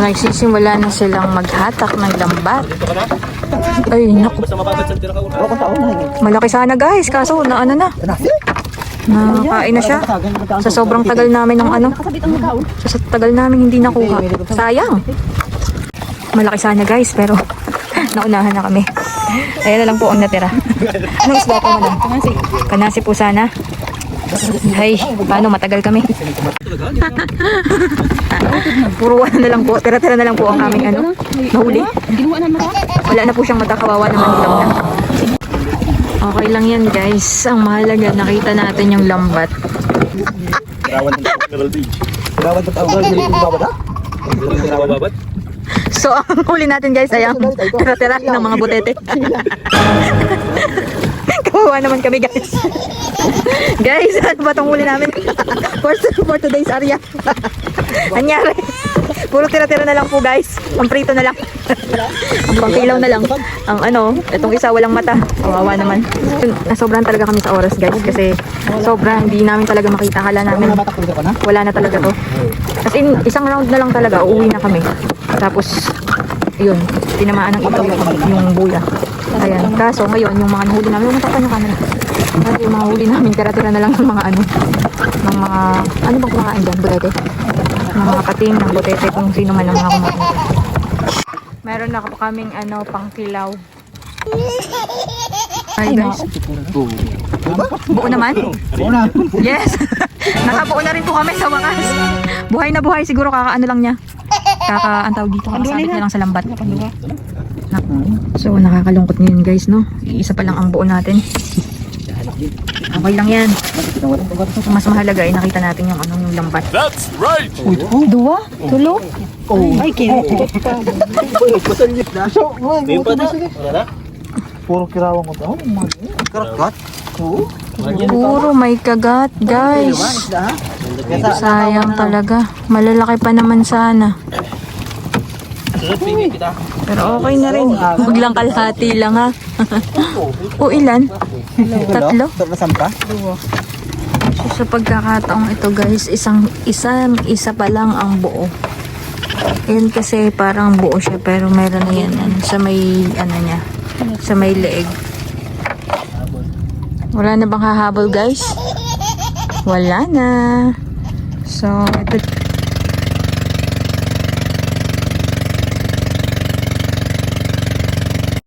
Nagsisimula na silang maghatak ng lambat. Ay, naku. Malaki sana guys, kaso na ano na. Nakakain na siya. Sa sobrang tagal namin ng ano. Sa tagal namin hindi nakuha. Sayang. Malaki sana guys, pero naunahan na kami. Ayan na lang po ang natira. Anong isda po madam? Kanasi. Kanasi po sana. Ay, paano matagal kami? Puro ano na lang po, tira-tira na lang po ang aming ano, nahuli. Wala na po siyang mata, kawawa naman lang na. Okay lang yan guys. Ang mahalaga, nakita natin yung lambat. So, ang huli natin guys ay ang tira-tira ng mga butete. Kawawa naman kami guys. guys, ano ba itong huli namin? for, for today's area. Anyari. Puro tira-tira na lang po guys. Ang prito na lang. ang pangkilaw na lang. Ang ano, itong isa walang mata. Kawawa naman. Nasobrahan talaga kami sa oras guys kasi sobra hindi namin talaga makita. Kala namin wala na talaga to. As in, isang round na lang talaga, uuwi na kami. Tapos, yun, tinamaan ng ito yung buya. Ayan, kaso ngayon, yung mga nahuli namin, huwag mo yung camera. Kasi yung mga huli namin, tira-tira na lang ng mga ano, ng mga, ano bang kumakain dyan, butete? Ng mga pating ng butete kung sino man ang mga kumakain dyan. Meron na kaming ano, pangkilaw. Ay guys, buo naman? Yes! Nakabuo na rin po kami sa wakas. Buhay na buhay siguro kakaano lang niya. Kaka ang tawag dito, kakasabit niya lang sa lambat. So nakakalungkot ngayon guys no. Isa pa lang ang buo natin. Okay lang yan. Mas mahalaga ay nakita natin yung ano yung lambat. That's right! Dua? Tulo? Ay, kino. Puro kirawang ko. Oh, man. Karakat? Oo. Puro may kagat guys. Sayang talaga. Malalaki pa naman sana. Pero okay na rin. Huwag lang kalahati lang ha. o ilan? Tatlo? Tatlo sampa? So, sa pagkakataong ito guys, isang isang isa pa lang ang buo. Yan kasi parang buo siya pero meron na yan ano, sa may ano niya, sa may leeg. Wala na bang hahabol guys? Wala na. So, ito